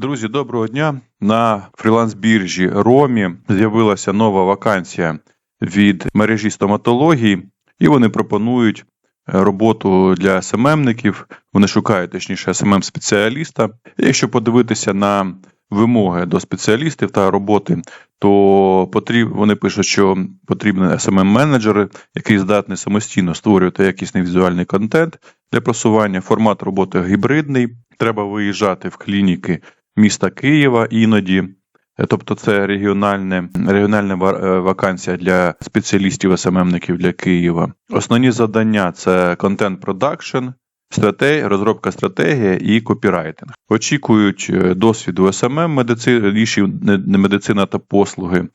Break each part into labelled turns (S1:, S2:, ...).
S1: Друзі, доброго дня. На фріланс-біржі Ромі з'явилася нова вакансія від мережі стоматології, і вони пропонують е, роботу для СММників. Вони шукають точніше СММ-спеціаліста. І Якщо подивитися на вимоги до спеціалістів та роботи, то потріб... вони пишуть, що потрібні SMM-менеджери, який здатний самостійно створювати якісний візуальний контент для просування. Формат роботи гібридний. Треба виїжджати в клініки міста Києва іноді. Е, Тобто це регіональне, регіональна е, вакансія для спеціалістів СММників для Києва. Основні завдання це контент продакшн, розробка стратегії і копірайтинг. Очікують е, досвіду СММ, медици, медицина та послуги.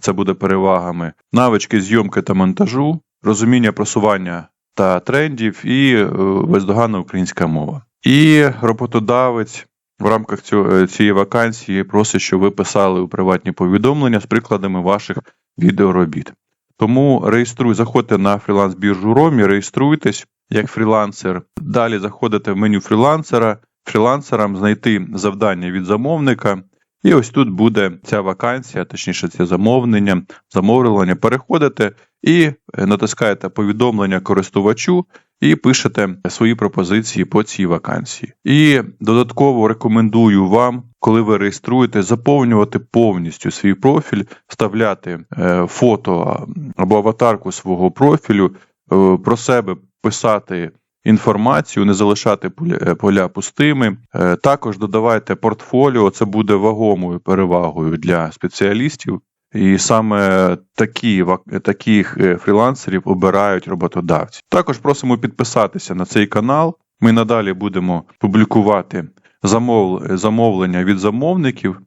S1: Це буде перевагами, навички зйомки та монтажу, розуміння просування та трендів і бездоганна українська мова. І роботодавець в рамках е, цієї вакансії просить, щоб ви писали у приватні повідомлення з прикладами ваших відеоробіт. Тому реєструй, заходьте на фріланс-біржу Ромі, реєструйтесь як фрілансер. Далі заходите в меню фрілансера, фрілансерам знайти завдання від замовника. І ось тут буде ця вакансія, точніше, це замовлення, замовлення. Переходите і е, натискаєте повідомлення користувачу і пишете свої пропозиції по цій вакансії. І додатково рекомендую вам, коли ви реєструєте, заповнювати повністю свій профіль, вставляти е, фото або аватарку свого профілю, е, про себе писати. Інформацію, не залишати поля, е, пустими. Також додавайте портфоліо, це буде вагомою перевагою для спеціалістів. І саме такі, таких е, фрілансерів обирають роботодавці. Також просимо підписатися на цей канал. Ми надалі будемо публікувати замов... замовлення від замовників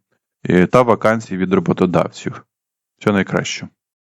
S1: е, та вакансії від роботодавців. Все найкраще.